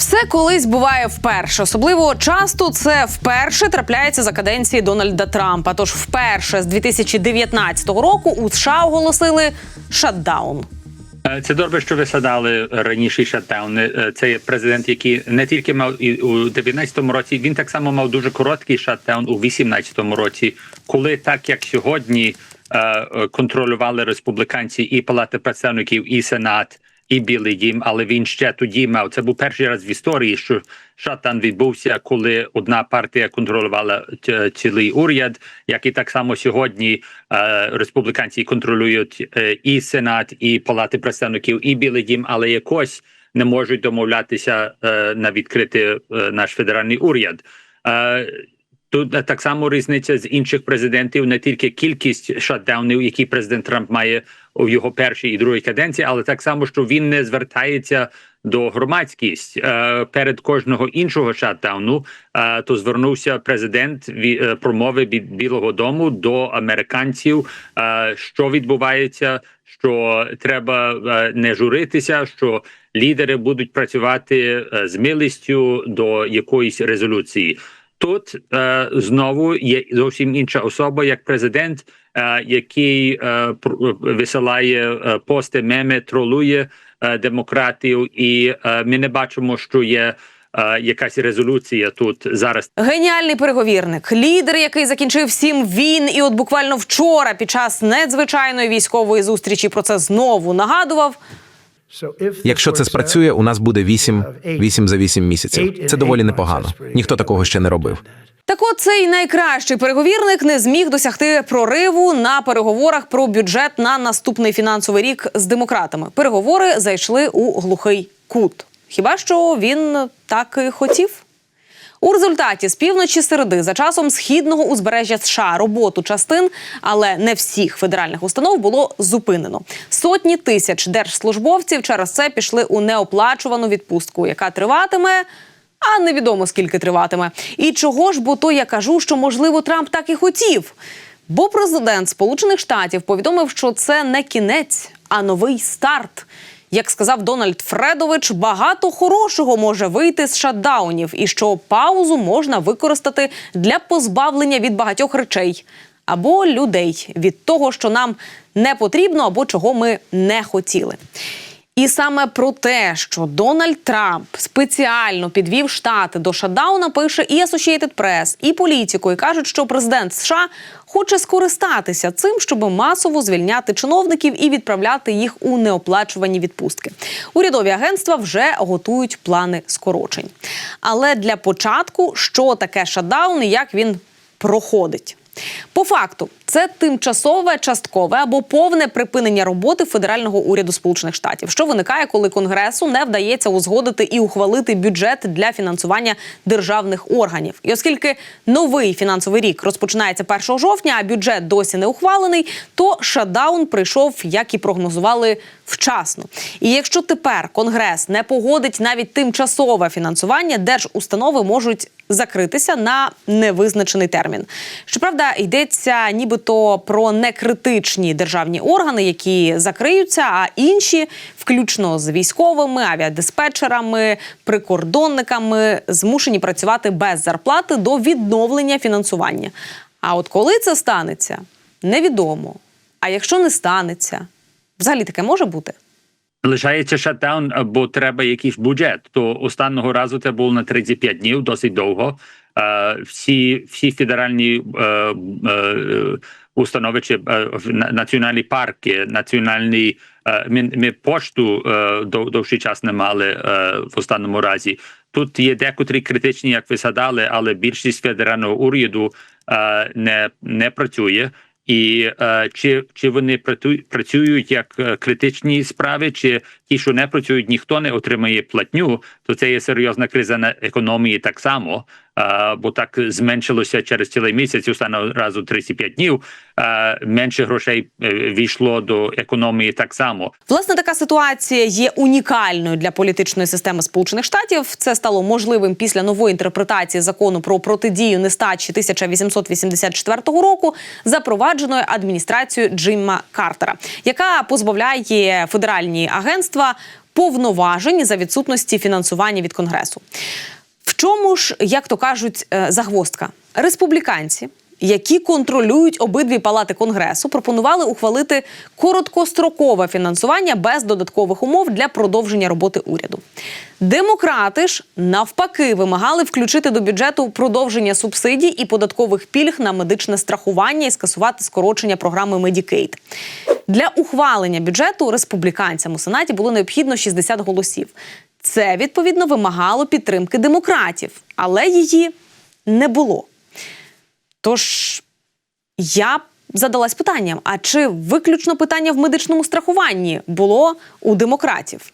Все колись буває вперше. Особливо часто це вперше трапляється за каденції Дональда Трампа. Тож вперше з 2019 року у США оголосили шатдаун. Е, Це добре, що ви згадали раніше шатдаун. Е, Це президент, який не тільки мав і у 19-му році, він так само мав дуже короткий шатдаун у 18-му році, коли так як сьогодні е, контролювали республіканці і Палати представників, і Сенат, і Білий Дім, але він ще тоді мав. Це був перший раз в історії, що шатдаун відбувся, коли одна партія контролювала цілий уряд, як і так само сьогодні е, республіканці контролюють е, і Сенат, і Палати представників, і Білий Дім, але якось не можуть домовлятися е, на відкрити е, наш федеральний уряд. Е, Тут так само різниця з інших президентів, не тільки кількість шатдаунів, які президент Трамп має у його першій і другій каденції, але так само, що він не звертається до громадськість Е, перед кожного іншого шатдауну. е, То звернувся президент ві- е, промови від Білого Дому до американців, що відбувається, що треба не журитися, що лідери будуть працювати з милістю до якоїсь резолюції. Тут е, знову є зовсім інша особа, як президент, е, який е, висилає е, пости, меми, тролує е, демократів, і е, ми не бачимо, що є е, якась резолюція тут зараз. Геніальний переговірник, лідер, який закінчив сім війн, і от буквально вчора, під час надзвичайної військової зустрічі, про це знову нагадував. Якщо це спрацює, у нас буде 8, 8 за 8 місяців. Це доволі непогано. Ніхто такого ще не робив. Так от цей найкращий переговірник не зміг досягти прориву на переговорах про бюджет на наступний фінансовий рік з демократами. Переговори зайшли у глухий кут. Хіба що він так і хотів? У результаті з півночі середи за часом східного узбережжя США роботу частин, але не всіх федеральних установ було зупинено. Сотні тисяч держслужбовців через це пішли у неоплачувану відпустку, яка триватиме. А невідомо скільки триватиме. І чого ж бо то я кажу, що можливо Трамп так і хотів. Бо президент Сполучених Штатів повідомив, що це не кінець, а новий старт. Як сказав Дональд Фредович, багато хорошого може вийти з шатдаунів, і що паузу можна використати для позбавлення від багатьох речей або людей від того, що нам не потрібно, або чого ми не хотіли. І саме про те, що Дональд Трамп спеціально підвів штати до шатдауна, пише і Associated Press, і політико, і кажуть, що президент США хоче скористатися цим, щоб масово звільняти чиновників і відправляти їх у неоплачувані відпустки. Урядові агентства вже готують плани скорочень. Але для початку, що таке шатдаун і як він проходить. По факту, це тимчасове, часткове або повне припинення роботи федерального уряду Сполучених Штатів, що виникає, коли Конгресу не вдається узгодити і ухвалити бюджет для фінансування державних органів. І оскільки новий фінансовий рік розпочинається 1 жовтня, а бюджет досі не ухвалений, то шатдаун прийшов, як і прогнозували вчасно. І якщо тепер Конгрес не погодить навіть тимчасове фінансування, держустанови можуть закритися на невизначений термін. Щоправда, йдеться нібито про некритичні державні органи, які закриються, а інші, включно з військовими, авіадиспетчерами, прикордонниками, змушені працювати без зарплати до відновлення фінансування. А от коли це станеться, невідомо. А якщо не станеться, взагалі таке може бути. Лишається шатдаун, бо треба якийсь бюджет. То останнього разу це було на 35 днів, досить довго. Е, всі, всі федеральні е, е, установи чи національні парки, національні ми, ми пошту дов- довший час не мали в останньому разі. Тут є декотрі критичні, як ви згадали, але більшість федерального уряду не, не працює. І чи, чи вони працю- працюють як критичні справи, чи ті, що не працюють, ніхто не отримає платню, то це є серйозна криза на економії так само, бо так зменшилося через цілий місяць, останнього разу 35 днів. Менше грошей е, війшло до економії так само. Власне, така ситуація є унікальною для політичної системи Сполучених Штатів. Це стало можливим після нової інтерпретації закону про протидію нестачі 1884 року, запровадженої адміністрацією Джимма Картера, яка позбавляє федеральні агентства. повноважень за відсутності фінансування від конгресу. Ж, як то кажуть, е, загвоздка? Республіканці, які контролюють обидві палати конгресу, пропонували ухвалити короткострокове фінансування без додаткових умов для продовження роботи уряду. Демократи ж навпаки вимагали включити до бюджету продовження субсидій і податкових пільг на медичне страхування і скасувати скорочення програми Medicaid. Для ухвалення бюджету республіканцям у сенаті було необхідно 60 голосів. Це відповідно вимагало підтримки демократів, але її не було. Тож я задалась питанням: а чи виключно питання в медичному страхуванні було у демократів?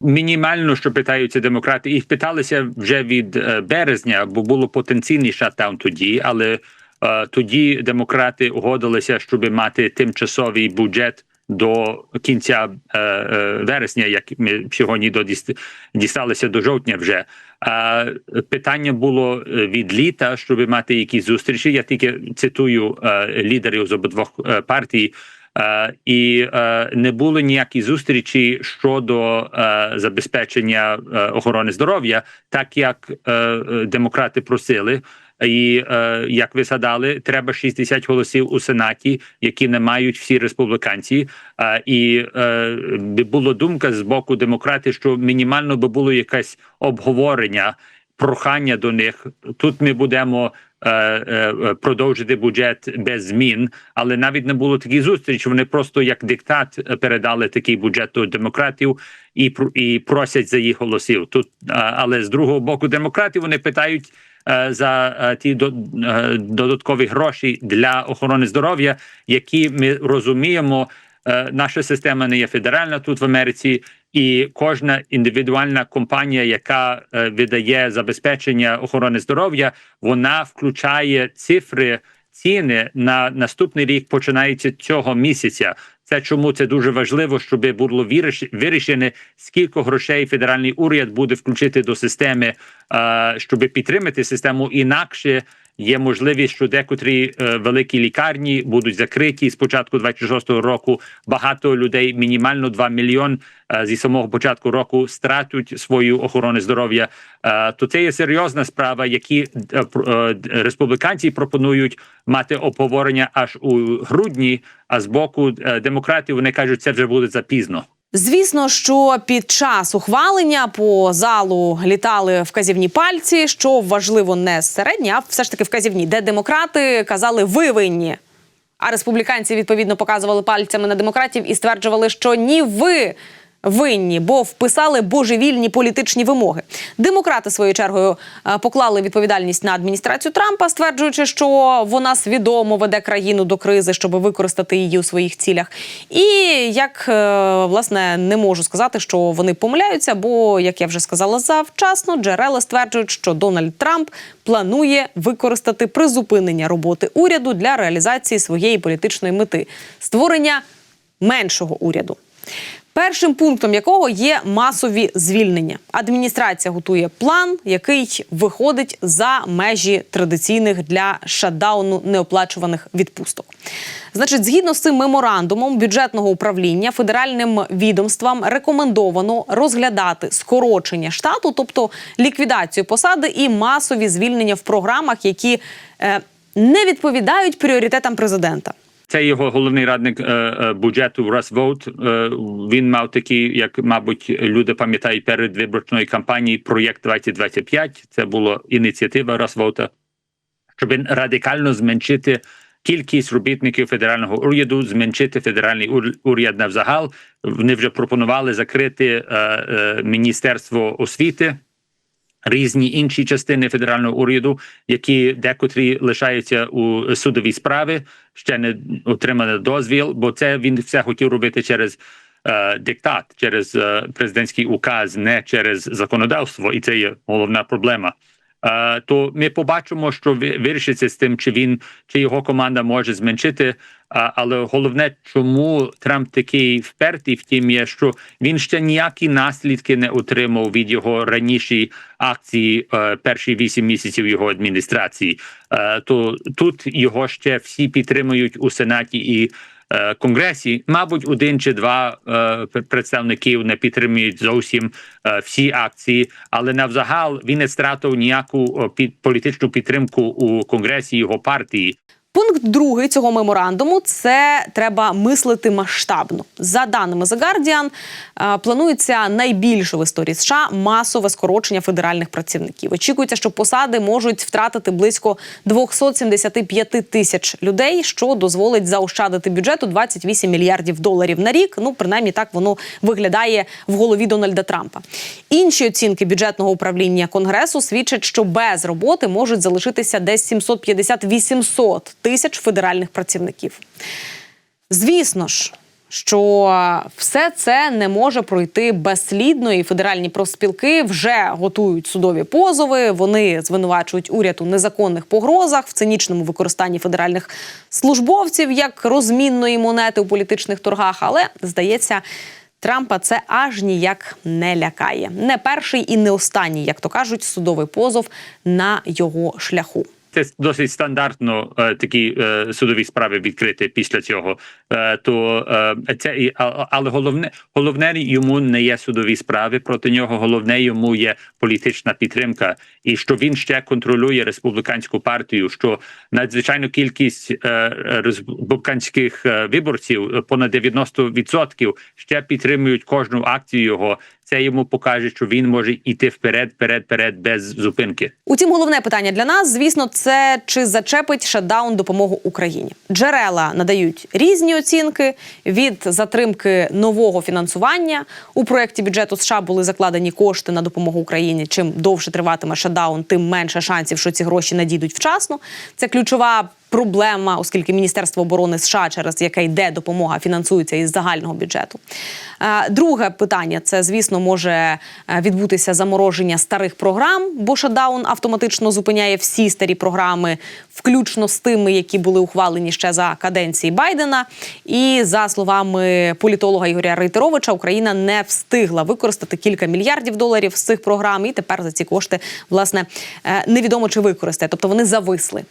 Мінімально, що питаються демократи, їх питалися вже від е, березня, бо було потенційний шатдаун тоді, але е, тоді демократи угодилися, щоб мати тимчасовий бюджет до кінця е, е, вересня, як ми сьогодні до діст- дісталися до жовтня вже. А питання було е, від літа, щоб мати якісь зустрічі. Я тільки цитую е, лідерів з обидвох е, партій. Е, і е, не було ніякої зустрічі щодо е, забезпечення е, охорони здоров'я, так як е, демократи просили. І е, як ви згадали, треба 60 голосів у сенаті, які не мають всі республіканці. Е, і е, була думка з боку демократів, що мінімально би було якесь обговорення, прохання до них. Тут ми будемо е, е, продовжити бюджет без змін, але навіть не було таких зустріч. Вони просто як диктат передали такий бюджет до демократів і і просять за їх голосів. Тут е, але з другого боку, демократів вони питають. Е, За е, ті е, додаткові гроші для охорони здоров'я, які ми розуміємо, наша система не є федеральна тут в Америці, і кожна індивідуальна компанія, яка видає забезпечення охорони здоров'я, вона включає цифри. Ціни на наступний рік починаються цього місяця. Це чому це дуже важливо, щоб було виріш- вирішене, скільки грошей федеральний уряд буде включити до системи, е, щоб підтримати систему. Інакше є можливість, що декотрі е, великі лікарні будуть закриті з початку 26-го року. Багато людей, мінімально 2 мільйон е, зі самого початку року, стратять свою охорону здоров'я. Е, то це є серйозна справа, які республіканці пропонують мати обговорення аж у грудні. А з боку демократів вони кажуть, це вже буде запізно. Звісно, що під час ухвалення по залу літали вказівні пальці, що важливо не середні, а все ж таки вказівні, де демократи казали ви винні. А республіканці відповідно показували пальцями на демократів і стверджували, що ні ви винні, бо вписали божевільні політичні вимоги. Демократи своєю чергою е, поклали відповідальність на адміністрацію Трампа, стверджуючи, що вона свідомо веде країну до кризи, щоб використати її у своїх цілях. І як е, власне не можу сказати, що вони помиляються, бо як я вже сказала завчасно, джерела стверджують, що Дональд Трамп планує використати призупинення роботи уряду для реалізації своєї політичної мети створення меншого уряду. Першим пунктом якого є масові звільнення. Адміністрація готує план, який виходить за межі традиційних для шатдауну неоплачуваних відпусток. Значить, згідно з цим меморандумом бюджетного управління федеральним відомствам рекомендовано розглядати скорочення штату, тобто ліквідацію посади і масові звільнення в програмах, які е, не відповідають пріоритетам президента. Це його головний радник е, е, бюджету Рас Воут. Е, він мав такий, як мабуть, люди пам'ятають перед виборчої кампанії проєкт 2025. Це була ініціатива Рас Воута, щоб радикально зменшити кількість робітників федерального уряду, зменшити федеральний ур- уряд навзагал. Вони вже пропонували закрити е, е, міністерство освіти різні інші частини федерального уряду, які декотрі лишаються у судовій справі, ще не отримали дозвіл, бо це він все хотів робити через. е, Диктат через е, президентський указ, не через законодавство, і це є головна проблема. Е, То ми побачимо, що ви- вирішиться з тим, чи він чи його команда може зменшити. Але головне, чому Трамп такий впертий в тім, є, що він ще ніякі наслідки не отримав від його раніші акції е, перші вісім місяців його адміністрації. Е, То тут його ще всі підтримують у сенаті і. Е, конгресі. Мабуть, один чи два е, представників не підтримують зовсім е, всі акції, але навзагал він не стратив ніяку під політичну підтримку у конгресі його партії. Пункт другий цього меморандуму це треба мислити масштабно. За даними The Guardian, е, планується найбільше в історії США масове скорочення федеральних працівників. Очікується, що посади можуть втратити близько 275 тисяч людей, що дозволить заощадити бюджету 28 мільярдів доларів на рік. Ну, принаймні так воно виглядає в голові Дональда Трампа. Інші оцінки бюджетного управління конгресу свідчать, що без роботи можуть залишитися десь 750-800 тисяч федеральних працівників. Звісно ж. Що все це не може пройти безслідно, і федеральні профспілки вже готують судові позови. Вони звинувачують уряд у незаконних погрозах, в цинічному використанні федеральних службовців як розмінної монети у політичних торгах. Але здається, Трампа це аж ніяк не лякає. Не перший і не останній, як то кажуть, судовий позов на його шляху. Це досить стандартно е, такі е, судові справи відкрити після цього. Е, то це і але головне головне йому не є судові справи проти нього. Головне йому є політична підтримка, і що він ще контролює республіканську партію. Що надзвичайно кількість республіканських виборців понад 90% ще підтримують кожну акцію його. Це йому покаже, що він може йти вперед, вперед, вперед без зупинки. Утім, головне питання для нас, звісно, це чи зачепить шатдаун допомогу Україні. Джерела надають різні оцінки від затримки нового фінансування. У проєкті бюджету США були закладені кошти на допомогу Україні. Чим довше триватиме шатдаун, тим менше шансів, що ці гроші надійдуть вчасно. Це ключова. Проблема, оскільки Міністерство оборони США, через яке йде допомога, фінансується із загального бюджету. Е, Друге питання це, звісно, може е, відбутися замороження старих програм, бо шатдаун автоматично зупиняє всі старі програми, включно з тими, які були ухвалені ще за каденції Байдена. І за словами політолога Ігоря Рейтеровича, Україна не встигла використати кілька мільярдів доларів з цих програм, і тепер за ці кошти власне е, невідомо чи використає, тобто вони зависли.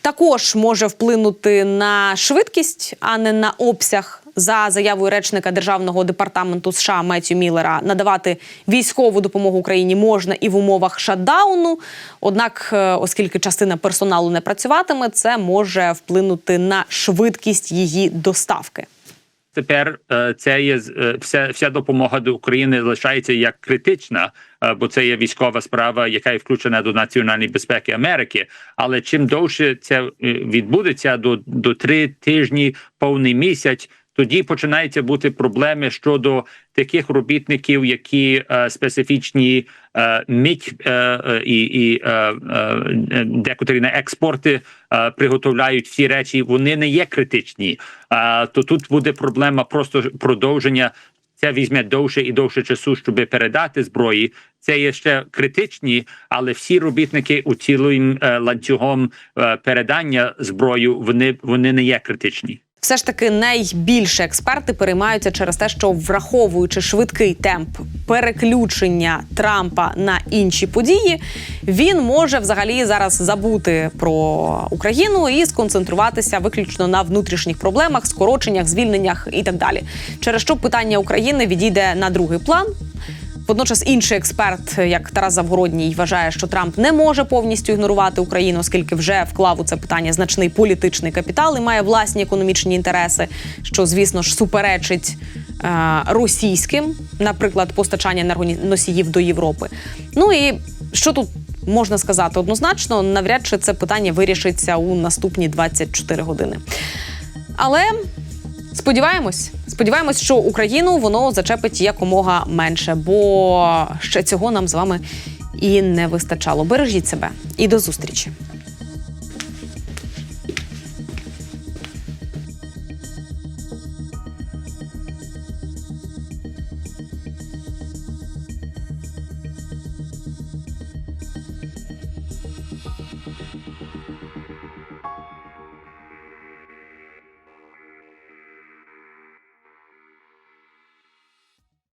Також може вплинути на швидкість, а не на обсяг. За заявою речника державного департаменту США Меттю Міллера надавати військову допомогу Україні можна і в умовах шатдауну. Однак, е, оскільки частина персоналу не працюватиме, це може вплинути на швидкість її доставки. Тепер е, це є е, вся, вся допомога до України залишається як критична, бо це є військова справа, яка є включена до національної безпеки Америки. Але чим довше це відбудеться до, до три тижні, повний місяць. Тоді починаються бути проблеми щодо таких робітників, які е, специфічні е, мить е, е, і, е, е, декотрі на експорти е, приготовляють всі речі. Вони не є критичні. А то тут буде проблема просто продовження. Це візьме довше і довше часу, щоб передати зброї. Це є ще критичні, але всі робітники у цілим е, ланцюгом е, передання зброю вони, вони не є критичні. Все ж таки найбільше експерти переймаються через те, що враховуючи швидкий темп переключення Трампа на інші події, він може взагалі зараз забути про Україну і сконцентруватися виключно на внутрішніх проблемах, скороченнях, звільненнях і так далі. Через що питання України відійде на другий план. Водночас інший експерт, як Тарас Завгородній, вважає, що Трамп не може повністю ігнорувати Україну, оскільки вже вклав у це питання значний політичний капітал і має власні економічні інтереси, що звісно ж суперечить е, російським, наприклад, постачання енергоносіїв до Європи. Ну і що тут можна сказати однозначно, навряд чи це питання вирішиться у наступні 24 години. Але Сподіваємось, сподіваємось, що Україну воно зачепить якомога менше, бо ще цього нам з вами і не вистачало. Бережіть себе і до зустрічі.